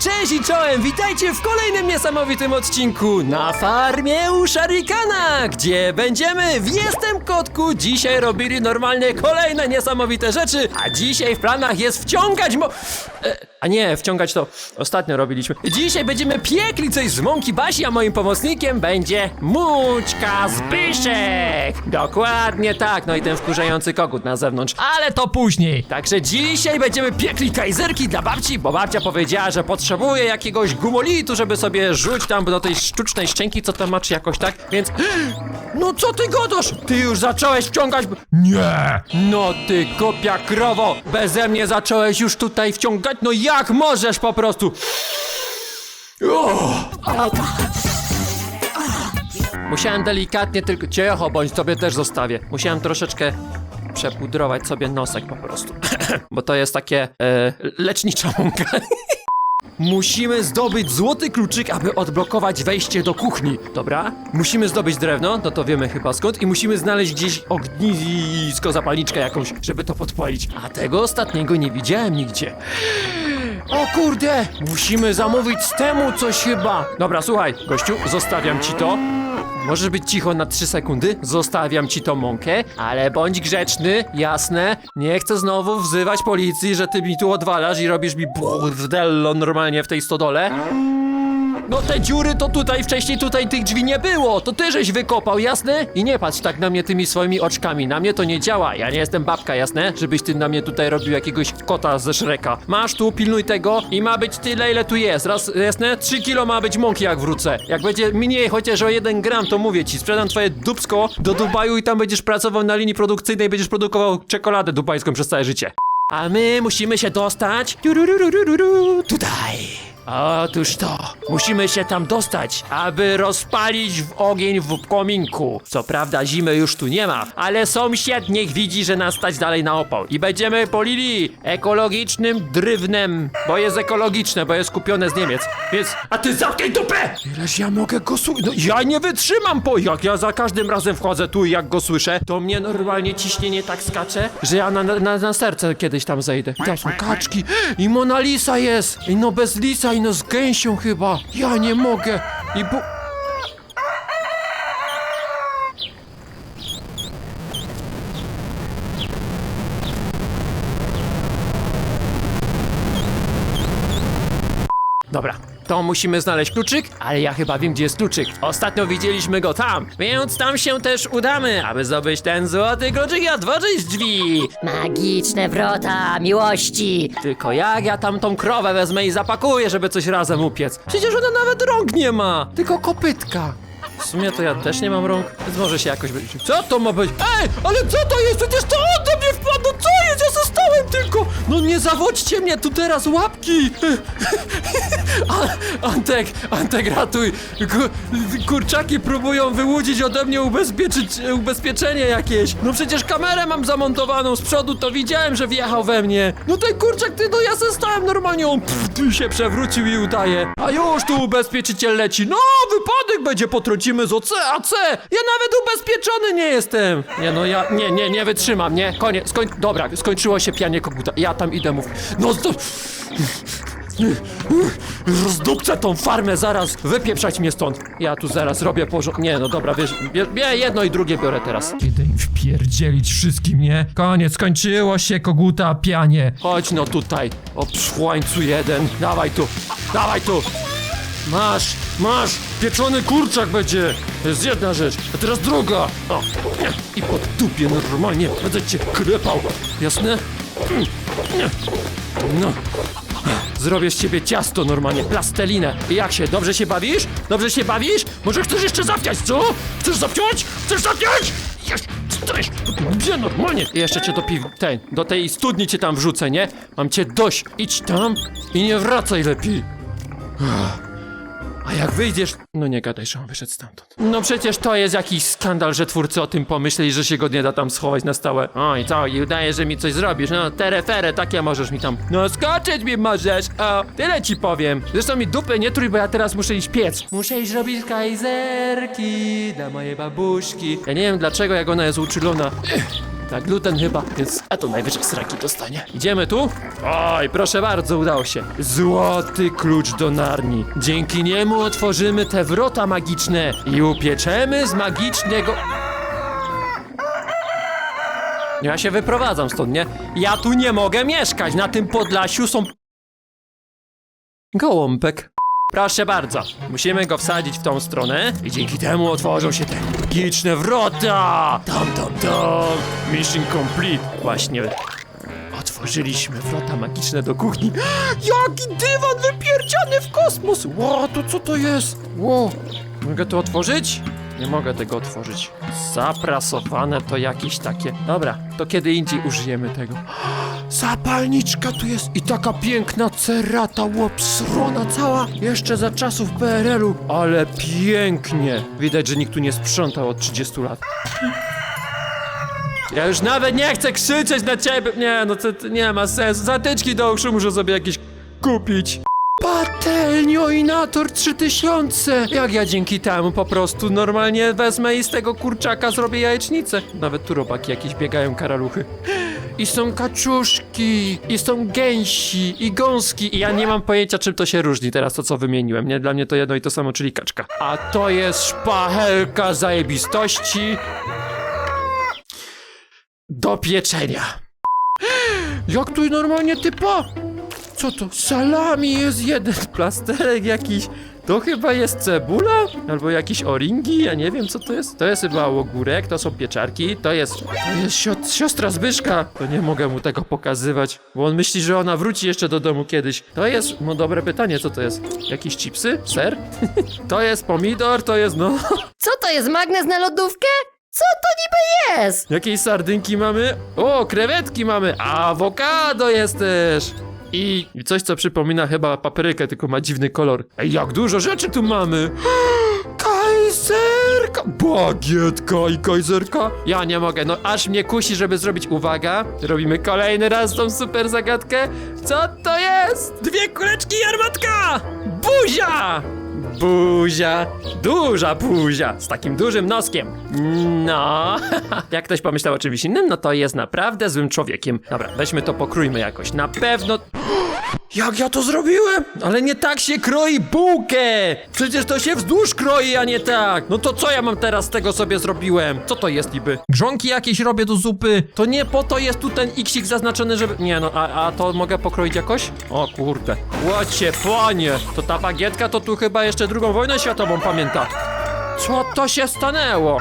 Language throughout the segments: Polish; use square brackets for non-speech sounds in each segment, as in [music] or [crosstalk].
Cześć i czołem, witajcie w kolejnym niesamowitym odcinku na farmie u Sharikana, gdzie będziemy w Jestem Kotku dzisiaj robili normalnie kolejne niesamowite rzeczy, a dzisiaj w planach jest wciągać mo... E, a nie, wciągać to ostatnio robiliśmy. Dzisiaj będziemy piekli coś z mąki Basi, a moim pomocnikiem będzie Mućka Zbyszek! Dokładnie tak, no i ten wkurzający kogut na zewnątrz, ale to później. Także dzisiaj będziemy piekli kajzerki dla babci, bo babcia powiedziała, że potrzebuje jakiegoś gumolitu, żeby sobie rzuć tam do tej sztucznej szczęki, co tam ma, czy jakoś tak, więc... [gasps] No co ty godasz? Ty już zacząłeś wciągać... Nie! No ty kopia krowo! Beze mnie zacząłeś już tutaj wciągać? No jak możesz po prostu? Musiałem delikatnie tylko... Cicho bądź, tobie też zostawię. Musiałem troszeczkę przepudrować sobie nosek po prostu. [clears throat] Bo to jest takie... E, lecznicza mąka. [laughs] Musimy zdobyć złoty kluczyk, aby odblokować wejście do kuchni, dobra? Musimy zdobyć drewno, no to wiemy chyba skąd, i musimy znaleźć gdzieś ognisko, zapalniczkę jakąś, żeby to podpalić. A tego ostatniego nie widziałem nigdzie. O kurde! Musimy zamówić z temu coś chyba. Dobra, słuchaj, gościu, zostawiam ci to. Możesz być cicho na 3 sekundy? Zostawiam ci tą mąkę, ale bądź grzeczny, jasne. Nie chcę znowu wzywać policji, że ty mi tu odwalasz i robisz mi burdello normalnie w tej stodole. No te dziury to tutaj, wcześniej tutaj tych drzwi nie było, to ty żeś wykopał, jasne? I nie patrz tak na mnie tymi swoimi oczkami, na mnie to nie działa, ja nie jestem babka, jasne? Żebyś ty na mnie tutaj robił jakiegoś kota ze Shreka. Masz tu, pilnuj tego i ma być tyle, ile tu jest, raz, jasne? 3 kilo ma być mąki jak wrócę. Jak będzie mniej chociaż o 1 gram, to mówię ci, sprzedam twoje dupsko do Dubaju i tam będziesz pracował na linii produkcyjnej, będziesz produkował czekoladę dubajską przez całe życie. A my musimy się dostać tutaj. Otóż to, musimy się tam dostać, aby rozpalić w ogień w kominku. Co prawda zimy już tu nie ma, ale sąsiad niech widzi, że nas stać dalej na opał. I będziemy polili ekologicznym drewnem, bo jest ekologiczne, bo jest kupione z Niemiec. Więc, a ty zamknij dupę! Ileż ja mogę go słyszeć? No ja nie wytrzymam, bo jak ja za każdym razem wchodzę tu i jak go słyszę, to mnie normalnie ciśnienie tak skacze, że ja na, na, na serce kiedyś tam zejdę. Tam są kaczki i Mona Lisa jest! I no bez lisa i no z gęsią chyba. Ja nie mogę. I bu... Dobra, to musimy znaleźć kluczyk, ale ja chyba wiem, gdzie jest kluczyk. Ostatnio widzieliśmy go tam, więc tam się też udamy, aby zdobyć ten złoty kluczyk i otworzyć drzwi. Magiczne wrota miłości! Tylko jak ja tam tą krowę wezmę i zapakuję, żeby coś razem upiec? Przecież ona nawet rąk nie ma, tylko kopytka. W sumie to ja też nie mam rąk, więc może się jakoś. Co to ma być? Ej, ale co to jest? Przecież to on tylko! No nie zawodźcie mnie tu teraz łapki! [laughs] Antek, Antek ratuj! Ku- Kurczaki próbują wyłudzić ode mnie ubezpieczyć, ubezpieczenie jakieś! No przecież kamerę mam zamontowaną z przodu, to widziałem, że wjechał we mnie! No ten kurczak, ty, no ja se stałem normalnie, on pff, ty się przewrócił i udaje. A już tu ubezpieczyciel leci, no wypadek będzie, potrącimy z OC, AC! Ja nawet ubezpieczony nie jestem! Nie no, ja, nie, nie, nie wytrzymam, nie, koniec, skoń, dobra, skończyło się pianie koguta, ja tam idę, mów. No to... Rozdupcę tą farmę zaraz! Wypieprzać mnie stąd! Ja tu zaraz robię porząd... Nie, no dobra, wiesz, bie, jedno i drugie biorę teraz. Idę im wpierdzielić wszystkim, nie? Koniec, skończyło się koguta pianie. Chodź no tutaj, o jeden. Dawaj tu, dawaj tu! Masz, masz! Pieczony kurczak będzie! To jest jedna rzecz, a teraz druga! O, i pod dupie normalnie będę cię klepał, jasne? Mm, nie. No, Zrobię z ciebie ciasto normalnie, plastelinę. I jak się, dobrze się bawisz? Dobrze się bawisz? Może chcesz jeszcze zapiać, co? Chcesz zapiąć? Chcesz zapiąć? Jeszcze, też, gdzie normalnie? I jeszcze cię do piw... ten, do tej studni cię tam wrzucę, nie? Mam cię dość, idź tam i nie wracaj lepiej. A jak wyjdziesz... No nie gadaj, że on wyszedł stamtąd. No przecież to jest jakiś skandal, że twórcy o tym pomyśleli, że się go nie da tam schować na stałe. O i co, i udaje, że mi coś zrobisz. No terefere, takie możesz mi tam... No skoczyć mi możesz, o, tyle ci powiem. Zresztą mi dupy nie trój, bo ja teraz muszę iść piec. Muszę iść robić kajzerki dla mojej babuszki. Ja nie wiem dlaczego, jak ona jest uczulona. Ech, Na gluten chyba, więc a to najwyżej sraki dostanie. Idziemy tu? Oj, proszę bardzo, udało się. Złoty klucz do Narni. Dzięki niemu otworzymy te wrota magiczne i upieczemy z magicznego... Ja się wyprowadzam stąd, nie? Ja tu nie mogę mieszkać, na tym Podlasiu są... Gołąbek. Proszę bardzo, musimy go wsadzić w tą stronę i dzięki temu otworzą się te magiczne wrota! Tam, tam, tam! Mission complete! Właśnie otworzyliśmy wrota magiczne do kuchni. [gasps] Jaki dywan wypierdziany w kosmos! Ło, to co to jest? Ło, mogę to otworzyć? Nie mogę tego otworzyć. Zaprasowane to jakieś takie. Dobra, to kiedy indziej użyjemy tego. [gasps] Zapalniczka tu jest i taka piękna cerata łopsrona cała jeszcze za czasów PRL-u, ale pięknie. Widać, że nikt tu nie sprzątał od 30 lat. Ja już nawet nie chcę krzyczeć na ciebie. Nie, no to, to nie ma sensu. Zatyczki do uszu muszę sobie jakieś kupić. Patelnioinator 3000! Jak ja dzięki temu po prostu normalnie wezmę i z tego kurczaka zrobię jajecznicę. Nawet tu robaki jakieś biegają karaluchy. I są kaczuszki, i są gęsi, i gąski. I ja nie mam pojęcia, czym to się różni teraz, to co wymieniłem. Nie, dla mnie to jedno i to samo, czyli kaczka. A to jest szpachelka zajebistości do pieczenia. Jak tu normalnie typa? Co to? Salami jest jeden, plasterek jakiś. To chyba jest cebula? Albo jakiś oringi? Ja nie wiem co to jest. To jest chyba ogórek, to są pieczarki, to jest... To jest sio- siostra Zbyszka. To nie mogę mu tego pokazywać, bo on myśli, że ona wróci jeszcze do domu kiedyś. To jest... No dobre pytanie, co to jest? Jakieś chipsy? Ser? [laughs] to jest pomidor, to jest no... [laughs] Co to jest magnes na lodówkę? Co to niby jest? Jakieś sardynki mamy? O, krewetki mamy! Awokado jest też! I coś, co przypomina chyba paprykę, tylko ma dziwny kolor. Ej, jak dużo rzeczy tu mamy! Kajzerka! Bagietka i kajzerka! Ja nie mogę, no aż mnie kusi, żeby zrobić uwaga. Robimy kolejny raz tą super zagadkę. Co to jest? Dwie kuleczki i armatka! Buzia! Buzia, duża buzia, z takim dużym noskiem. No, [laughs] jak ktoś pomyślał o czymś innym, no to jest naprawdę złym człowiekiem. Dobra, weźmy to, pokrójmy jakoś. Na pewno... Jak ja to zrobiłem? Ale nie tak się kroi bułkę! Przecież to się wzdłuż kroi, a nie tak! No to co ja mam teraz z tego sobie zrobiłem? Co to jest niby? Grzonki jakieś robię do zupy. To nie po to jest tu ten xik zaznaczony, żeby... Nie no, a, a to mogę pokroić jakoś? O kurde. Łocie, panie! To ta bagietka to tu chyba jeszcze drugą wojnę światową pamięta. Co to się stanęło?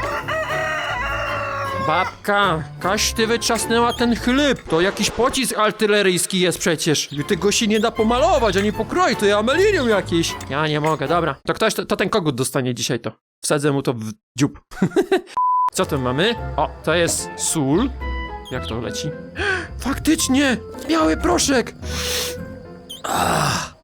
Babka, kaś ty wyczasnęła ten chleb. To jakiś pocisk artyleryjski jest przecież. I Tego się nie da pomalować, ani pokroić, to ja amelinium jakiś. Ja nie mogę, dobra. To ktoś, to, to ten kogut dostanie dzisiaj to. Wsadzę mu to w dziób. [laughs] Co tu mamy? O, to jest sól. Jak to leci? [gasps] Faktycznie! Biały proszek! Ah.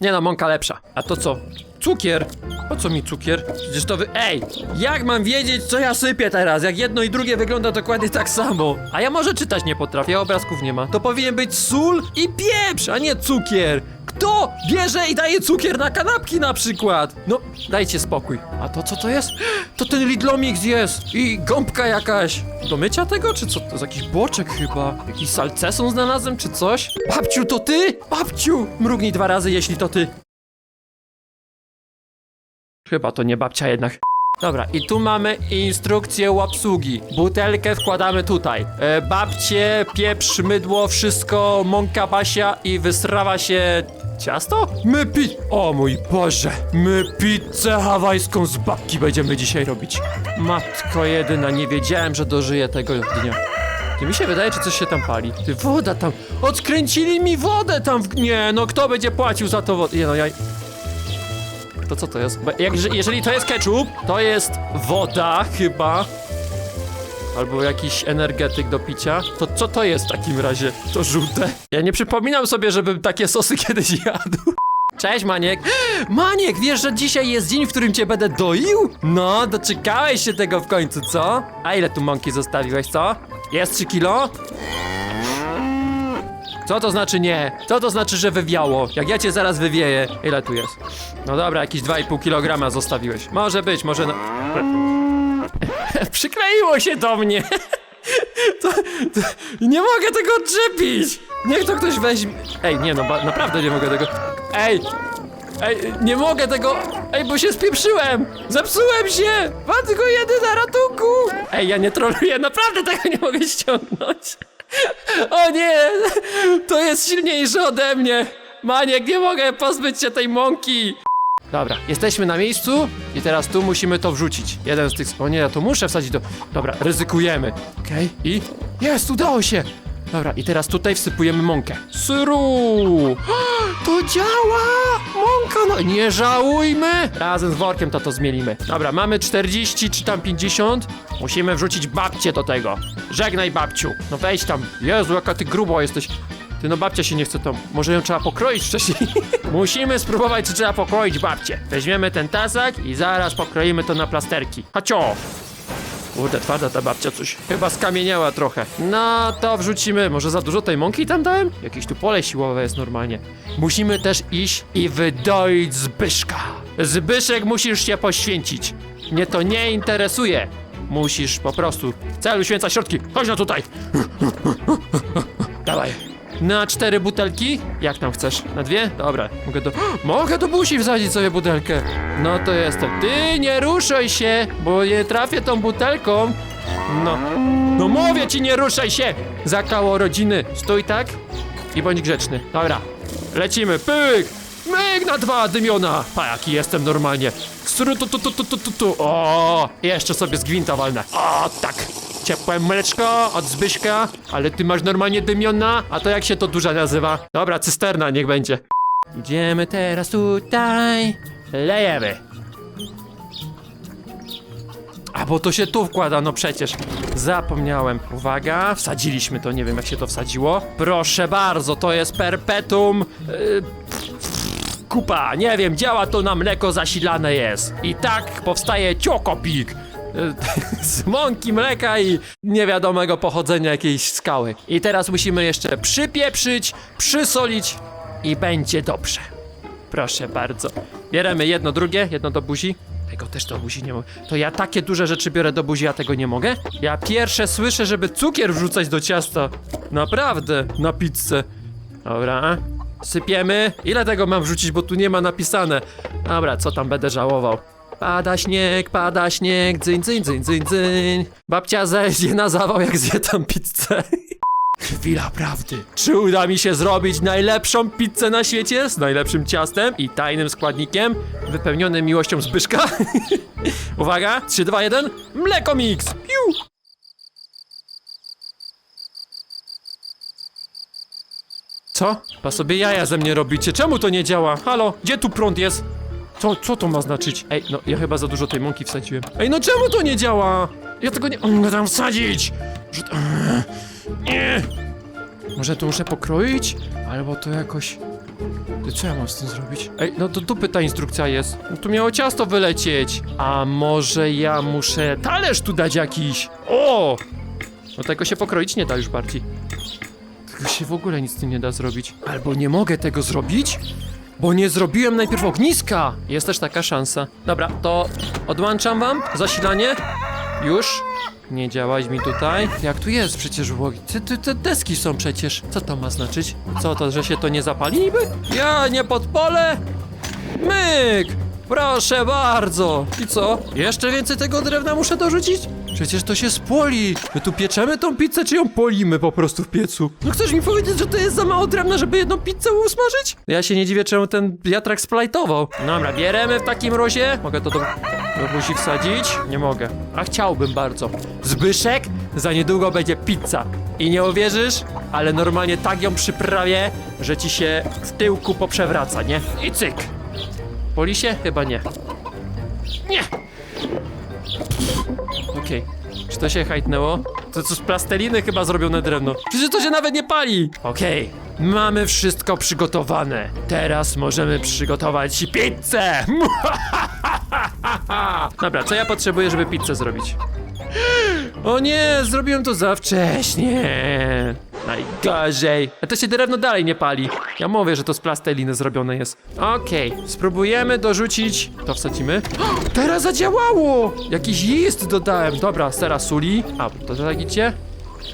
Nie no, mąka lepsza. A to co? Cukier! Po co mi cukier? Przecież to wy... Ej! Jak mam wiedzieć, co ja sypię teraz? Jak jedno i drugie wygląda dokładnie tak samo. A ja może czytać nie potrafię, obrazków nie ma. To powinien być sól i pieprz, a nie cukier! Kto bierze i daje cukier na kanapki na przykład? No, dajcie spokój. A to co to jest? To ten Lidlomix jest! I gąbka jakaś! Do mycia tego, czy co? To jest jakiś boczek chyba. Jakiś salceson znalazłem, czy coś? Babciu, to ty? Babciu! Mrugnij dwa razy, jeśli to ty. Chyba to nie babcia jednak. Dobra, i tu mamy instrukcję obsługi. Butelkę wkładamy tutaj. E, babcie, pieprz, mydło, wszystko, mąka basia i wysrawa się ciasto? My pi... O mój Boże! My pizzę hawajską z babki będziemy dzisiaj robić. Matko jedyna, nie wiedziałem, że dożyję tego dnia. Ty mi się wydaje, czy coś się tam pali. Ty, woda tam... Odkręcili mi wodę tam w... Nie, no kto będzie płacił za to wodę? Nie no, ja... To co to jest? Jak, jeżeli to jest ketchup, to jest woda chyba. Albo jakiś energetyk do picia. To co to jest w takim razie? To żółte? Ja nie przypominam sobie, żebym takie sosy [laughs] kiedyś jadł. Cześć Maniek. [gasps] Maniek, wiesz, że dzisiaj jest dzień, w którym cię będę doił? No, doczekałeś się tego w końcu, co? A ile tu mąki zostawiłeś, co? Jest 3 kilo? Co to znaczy nie? Co to znaczy, że wywiało? Jak ja cię zaraz wywieję. Ile tu jest? No dobra, jakieś 2,5 kg zostawiłeś. Może być, może no... [laughs] Przykleiło się do mnie! [laughs] To, to, nie mogę tego odczepić! Niech to ktoś weźmie. Ej, nie no, ba, naprawdę nie mogę tego. Ej! Ej, nie mogę tego. Ej, bo się spieprzyłem! Zepsułem się! Mam tylko jedyna ratunku! Ej, ja nie troluję, naprawdę tego nie mogę ściągnąć. [laughs] O nie! To jest silniejsze ode mnie! Maniek, nie mogę pozbyć się tej mąki! Dobra, jesteśmy na miejscu i teraz tu musimy to wrzucić. Jeden z tych... O nie, ja to muszę wsadzić do... Dobra, ryzykujemy. Okej, i... Jest, udało się! Dobra, i teraz tutaj wsypujemy mąkę. Syru! [gasps] To działa! Mąka, no nie żałujmy! Razem z workiem to to zmielimy. Dobra, mamy 40 czy tam 50. Musimy wrzucić babcię do tego. Żegnaj babciu. No wejdź tam. Jezu, jaka ty grubo jesteś. Ty no babcia się nie chce tam. Może ją trzeba pokroić wcześniej. [laughs] Musimy spróbować, czy trzeba pokroić babcię. Weźmiemy ten tasak i zaraz pokroimy to na plasterki. Hacio! Kurde, twarda ta babcia coś. Chyba skamieniała trochę. No to wrzucimy. Może za dużo tej mąki tam dałem? Jakieś tu pole siłowe jest normalnie. Musimy też iść i wydoić Zbyszka. Zbyszek musisz się poświęcić. Mnie to nie interesuje. Musisz po prostu. Cel uświęca środki. Chodź no tutaj. [laughs] Dawaj. Na cztery butelki? Jak tam chcesz? Na dwie? Dobra, mogę do... [gasps] Mogę do buzi wsadzić sobie butelkę. No to jestem. Ty nie ruszaj się, bo nie trafię tą butelką. No. No mówię ci, nie ruszaj się! Zakało rodziny. Stój tak i bądź grzeczny. Dobra. Lecimy. Pyk! Myk na dwa dymiona! Pa, jaki jestem normalnie. Sru tu tu tu tu tu tu tu. O, jeszcze sobie z walnę. O, tak. Ciepłe mleczko od Zbyszka, ale ty masz normalnie dymiona, a to jak się to duża nazywa? Dobra, cysterna niech będzie. Idziemy teraz tutaj. Lejemy. A bo to się tu wkłada, no przecież. Zapomniałem. Uwaga, wsadziliśmy to, nie wiem jak się to wsadziło. Proszę bardzo, to jest perpetuum. Yy, kupa, nie wiem, działa to na mleko zasilane jest. I tak powstaje ciokopik. [laughs] Z mąki, mleka i niewiadomego pochodzenia jakiejś skały. I teraz musimy jeszcze przypieprzyć, przysolić i będzie dobrze. Proszę bardzo. Bieremy jedno, drugie, jedno do buzi. Tego też do buzi nie mogę. To ja takie duże rzeczy biorę do buzi, a tego nie mogę? Ja pierwsze słyszę, żeby cukier wrzucać do ciasta. Naprawdę, na pizzę. Dobra. Sypiemy. Ile tego mam wrzucić, bo tu nie ma napisane. Dobra, co tam będę żałował. Pada śnieg, pada śnieg, dzyń, dzyń, dzyń, dzyń, dzyń. Babcia zejdzie na zawał, jak zje tam pizzę. Chwila prawdy. Czy uda mi się zrobić najlepszą pizzę na świecie z najlepszym ciastem i tajnym składnikiem wypełnionym miłością Zbyszka? [laughs] Uwaga, 3, 2, 1, mleko mix! Piu! Co? Pa sobie jaja ze mnie robicie. Czemu to nie działa? Halo, gdzie tu prąd jest? Co, co to ma znaczyć? Ej, no ja chyba za dużo tej mąki wsadziłem. Ej, no czemu to nie działa? Ja tego nie mogę tam wsadzić! Że... Nie! Może to muszę pokroić? Albo to jakoś... Co ja mam z tym zrobić? Ej, no to dupy ta instrukcja jest. No tu miało ciasto wylecieć. A może ja muszę talerz tu dać jakiś? O! No tego się pokroić nie da już bardziej. Tego się w ogóle nic z tym nie da zrobić. Albo nie mogę tego zrobić? Bo nie zrobiłem najpierw ogniska! Jest też taka szansa. Dobra, to odłączam wam zasilanie. Już. Nie działać mi tutaj. Jak tu jest przecież w te, te, te deski są przecież. Co to ma znaczyć? Co to, że się to nie zapali niby? Ja nie podpolę? Myk! Proszę bardzo! I co? Jeszcze więcej tego drewna muszę dorzucić? Przecież to się spłoli! My tu pieczemy tą pizzę, czy ją polimy po prostu w piecu? No chcesz mi powiedzieć, że to jest za mało drewna, żeby jedną pizzę usmażyć? Ja się nie dziwię, czemu ten wiatrak splajtował. Dobra, bieremy w takim razie. Mogę to do, do wsadzić? Nie mogę. A chciałbym bardzo. Zbyszek, za niedługo będzie pizza. I nie uwierzysz, ale normalnie tak ją przyprawię, że ci się w tyłku poprzewraca, nie? I cyk! Boli się? Chyba nie. Nie! Okej. Czy to się hajtnęło? To z plasteliny chyba zrobione drewno. Przecież to się nawet nie pali! Okej. Mamy wszystko przygotowane. Teraz możemy przygotować pizzę! [laughs] Dobra, co ja potrzebuję, żeby pizzę zrobić? O nie, zrobiłem to za wcześnie. Najgorzej. A to się drewno dalej nie pali. Ja mówię, że to z plasteliny zrobione jest. Okej, spróbujemy dorzucić. To wsadzimy. [gasps] Teraz zadziałało! Jakiś jest dodałem. Dobra, teraz suli. A, to tak idzie.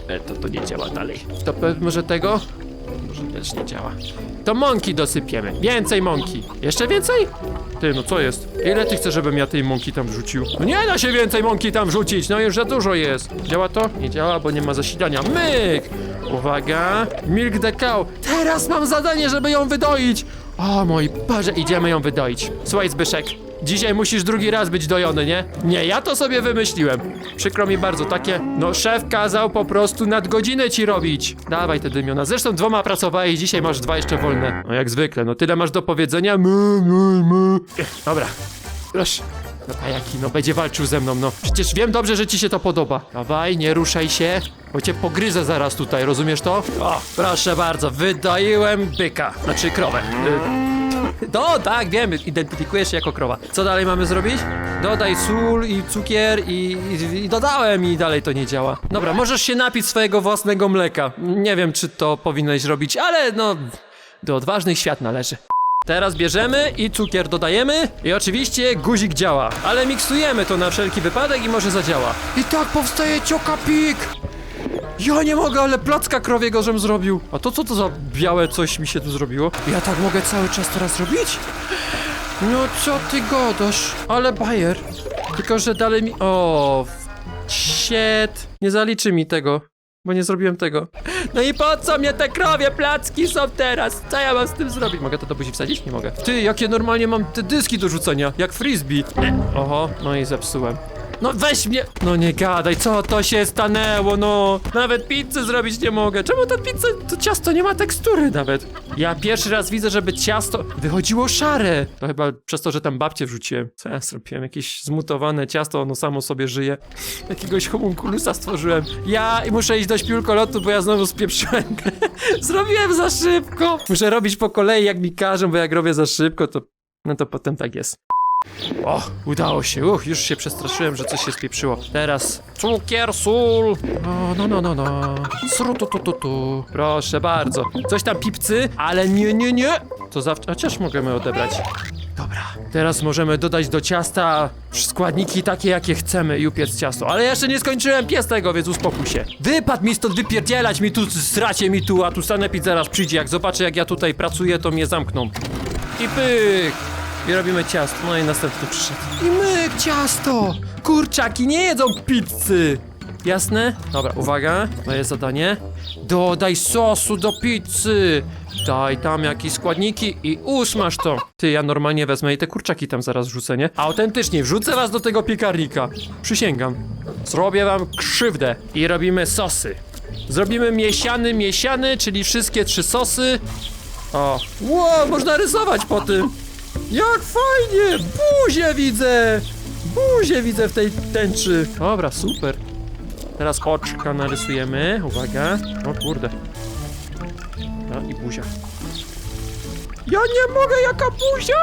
E, to to nie działa dalej. To może tego? Może też nie działa. To mąki dosypiemy. Więcej mąki. Jeszcze więcej? Ty, no co jest? Ile ty chcesz, żebym ja tej mąki tam wrzucił? No nie da się więcej mąki tam wrzucić, no już za dużo jest. Działa to? Nie działa, bo nie ma zasilania. Myk! Uwaga. Milk the cow. Teraz mam zadanie, żeby ją wydoić. O mój Boże, idziemy ją wydoić. Słuchaj, Zbyszek. Dzisiaj musisz drugi raz być dojony, nie? Nie, ja to sobie wymyśliłem. Przykro mi bardzo, takie, no szef kazał po prostu nadgodzinę ci robić. Dawaj te dymiona. Zresztą dwoma pracowałeś dzisiaj masz dwa jeszcze wolne. No jak zwykle, no tyle masz do powiedzenia. My, my, my. Dobra, proszę. No pajaki, no będzie walczył ze mną, no. Przecież wiem dobrze, że ci się to podoba. Dawaj, nie ruszaj się, bo cię pogryzę zaraz tutaj, rozumiesz to? O, proszę bardzo, wydoiłem byka. Znaczy krowę. Y no tak, wiem, identyfikujesz się jako krowa. Co dalej mamy zrobić? Dodaj sól i cukier i, i, i dodałem i dalej to nie działa. Dobra, możesz się napić swojego własnego mleka. Nie wiem, czy to powinieneś robić, ale no, do odważnych świat należy. Teraz bierzemy i cukier dodajemy i oczywiście guzik działa, ale miksujemy to na wszelki wypadek i może zadziała. I tak powstaje ciokapik! Ja nie mogę, ale placka krowiego żem zrobił. A to co to za białe coś mi się tu zrobiło? Ja tak mogę cały czas teraz robić? No co ty godasz? Ale bajer. Tylko, że dalej mi... O, shit. Nie zaliczy mi tego, bo nie zrobiłem tego. No i po co mnie te krowie placki są teraz? Co ja mam z tym zrobić? Mogę to do buzi wsadzić? Nie mogę. Ty, jakie normalnie mam te dyski do rzucenia, jak frisbee. Oho, no i zepsułem. No weź mnie! No nie gadaj, co to się stanęło, no! Nawet pizzy zrobić nie mogę. Czemu ta pizza, to ciasto nie ma tekstury nawet? Ja pierwszy raz widzę, żeby ciasto wychodziło szare. To chyba przez to, że tam babcię wrzuciłem. Co ja zrobiłem? Jakieś zmutowane ciasto, ono samo sobie żyje. [laughs] Jakiegoś homunculusa stworzyłem. Ja muszę iść do śpiulkolotu, bo ja znowu spieprzyłem. [laughs] Zrobiłem za szybko. Muszę robić po kolei, jak mi każą, bo jak robię za szybko, to... No to potem tak jest. O, udało się. Uch, już się przestraszyłem, że coś się spieprzyło. Teraz cukier, sól. O, no, no, no, no. Sru, tu, tu, tu, tu. Proszę bardzo. Coś tam pipcy, ale nie, nie, nie. To zawsze... Chociaż możemy odebrać. Dobra. Teraz możemy dodać do ciasta składniki takie, jakie chcemy i upiec ciasto. Ale jeszcze nie skończyłem pies tego, więc uspokój się. Wypadł mi stąd wypierdzielać mi tu, stracie mi tu, a tu sanepid zaraz przyjdzie. Jak zobaczy, jak ja tutaj pracuję, to mnie zamkną. I pyk! I robimy ciasto. No i następny przyszedł. I myk ciasto! Kurczaki nie jedzą pizzy! Jasne? Dobra, uwaga. Moje zadanie. Dodaj sosu do pizzy! Daj tam jakieś składniki i usmaż to. Ty, ja normalnie wezmę i te kurczaki tam zaraz wrzucę, nie? Autentycznie, wrzucę was do tego piekarnika. Przysięgam. Zrobię wam krzywdę. I robimy sosy. Zrobimy miesiany, miesiany, czyli wszystkie trzy sosy. O, wow, można rysować po tym. Jak fajnie! Buzię widzę! Buzię widzę w tej tęczy. Dobra, super. Teraz oczka narysujemy. Uwaga. O kurde. No i buzia. Ja nie mogę, jaka buzia!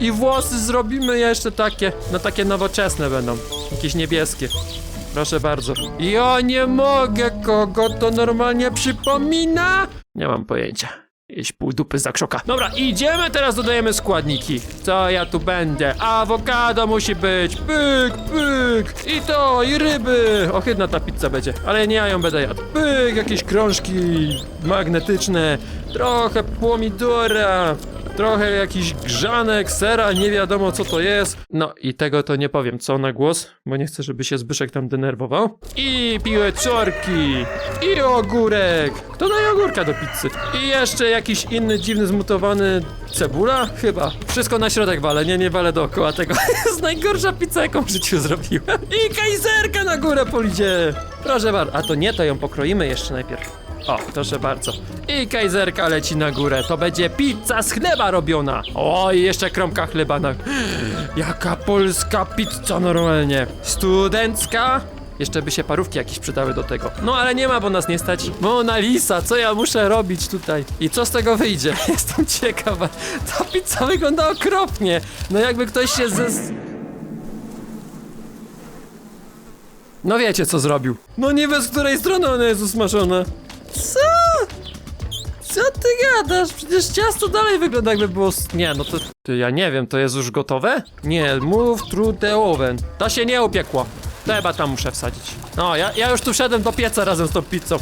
I włosy zrobimy jeszcze takie, no takie nowoczesne będą. Jakieś niebieskie. Proszę bardzo. Ja nie mogę, kogo to normalnie przypomina? Nie mam pojęcia. Jakieś pół dupy za krzoka. Dobra, idziemy, teraz dodajemy składniki. Co ja tu będę? Awokado musi być. Pyk, pyk. I to, i ryby. Ohydna ta pizza będzie, ale nie ja ją będę jadł. Pyk, jakieś krążki magnetyczne. Trochę pomidora. Trochę jakiś grzanek, sera, nie wiadomo co to jest. No i tego to nie powiem co na głos, bo nie chcę, żeby się Zbyszek tam denerwował. I piłeczorki. I ogórek. Kto daje ogórka do pizzy? I jeszcze jakiś inny dziwny zmutowany cebula? Chyba. Wszystko na środek walę, nie, nie walę dookoła tego. [laughs] jest najgorsza pizza, jaką w życiu zrobiłem. I kajzerka na górę polidzie. Proszę bardzo. A to nie, to ją pokroimy jeszcze najpierw. O, proszę bardzo. I kajzerka leci na górę. To będzie pizza z chleba robiona. O, i jeszcze kromka chleba na... Jaka polska pizza normalnie. Studencka. Jeszcze by się parówki jakieś przydały do tego. No ale nie ma, bo nas nie stać. Mona Lisa, co ja muszę robić tutaj? I co z tego wyjdzie? [laughs] Jestem ciekawa. Ta pizza wygląda okropnie. No jakby ktoś się ze... No wiecie co zrobił. No nie wiem z której strony ona jest usmażona. Co? Co ty gadasz? Przecież ciasto dalej wygląda jakby było... Nie, no to... Ty, ja nie wiem, to jest już gotowe? Nie, move through the oven. Ta się nie upiekła. To chyba tam muszę wsadzić. No, ja, ja już tu wszedłem do pieca razem z tą pizzą.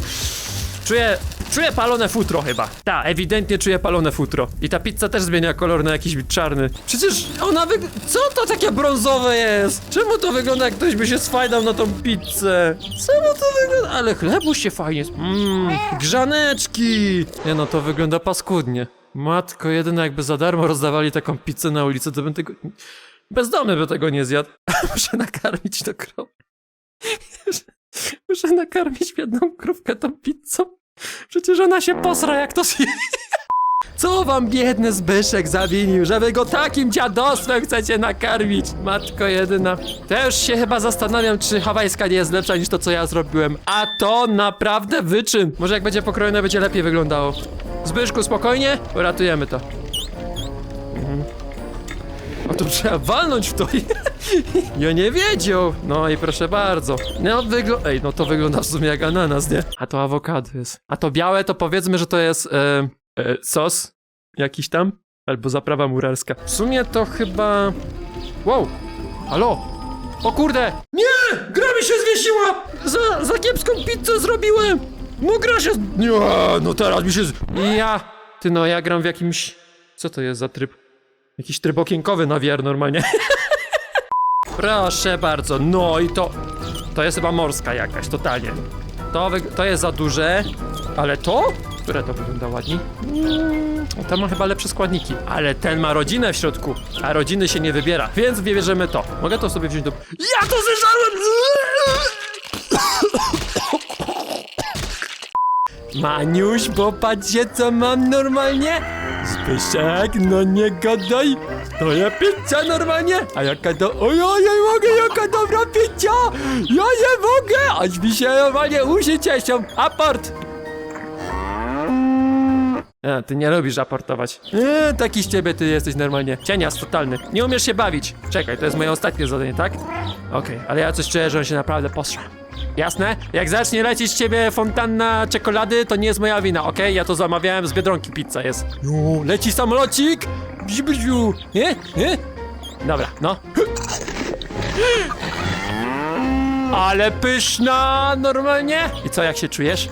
Czuję, czuję palone futro chyba. Tak, ewidentnie czuję palone futro. I ta pizza też zmienia kolor na jakiś czarny. Przecież ona wyg... Co to takie brązowe jest? Czemu to wygląda jak ktoś by się sfajdał na tą pizzę? Czemu to wygląda... Ale chlebuś się fajnie... Mmm, grzaneczki! Nie no, to wygląda paskudnie. Matko, jedyne jakby za darmo rozdawali taką pizzę na ulicy, to bym tego... Bezdomny by tego nie zjadł. [laughs] Muszę nakarmić do krowy. [laughs] [laughs] Muszę nakarmić biedną krówkę tą pizzą. Przecież ona się posra, jak to zje. [laughs] Co wam biedny Zbyszek zawinił, że wy go takim dziadostwem chcecie nakarmić? Matko jedyna. Już się chyba zastanawiam, czy hawajska nie jest lepsza niż to, co ja zrobiłem. A to naprawdę wyczyn. Może jak będzie pokrojone, będzie lepiej wyglądało. Zbyszku, spokojnie? Uratujemy to. To trzeba walnąć w to. Ja [laughs] nie wiedział. No i proszę bardzo. No wygl... Ej, no to wygląda w sumie jak ananas, nie? A to awokado jest. A to białe to powiedzmy, że to jest e, e, sos jakiś tam. Albo zaprawa murarska. W sumie to chyba... Wow. Halo. O kurde. Nie! Gra mi się zwiesiła! Za, za kiepską pizzę zrobiłem! No gra się... Nie, no teraz mi się... Ja... Ty no, ja gram w jakimś... Co to jest za tryb? Jakiś tryb okienkowy na VR normalnie. [laughs] Proszę bardzo, no i to... To jest chyba morska jakaś, totalnie. To, to jest za duże, ale to? Które to wygląda ładniej? Mm, to ma chyba lepsze składniki. Ale ten ma rodzinę w środku, a rodziny się nie wybiera, więc wybierzemy to. Mogę to sobie wziąć do... Ja to zeżarłem! [laughs] Maniuś, bo patrzcie co mam normalnie. Zbyszek, no nie gadaj. To ja pizza normalnie. A jaka to... Oj, oj, oj, mogę, jaka dobra pizza. Ja nie mogę. Aż mi się normalnie uszy cieszą. Aport. A, ty nie lubisz aportować. Eee, taki z ciebie ty jesteś normalnie. Cienias totalny. Nie umiesz się bawić. Czekaj, to jest moje ostatnie zadanie, tak? Okej, ale ja coś czuję, że on się naprawdę posra. Jasne? Jak zacznie lecieć z ciebie fontanna czekolady, to nie jest moja wina, okej? Ja to zamawiałem z Biedronki, pizza jest. No, leci samolocik! Bziu, bziu. Nie? Nie? Dobra, no. Ale pyszna, normalnie. I co, jak się czujesz?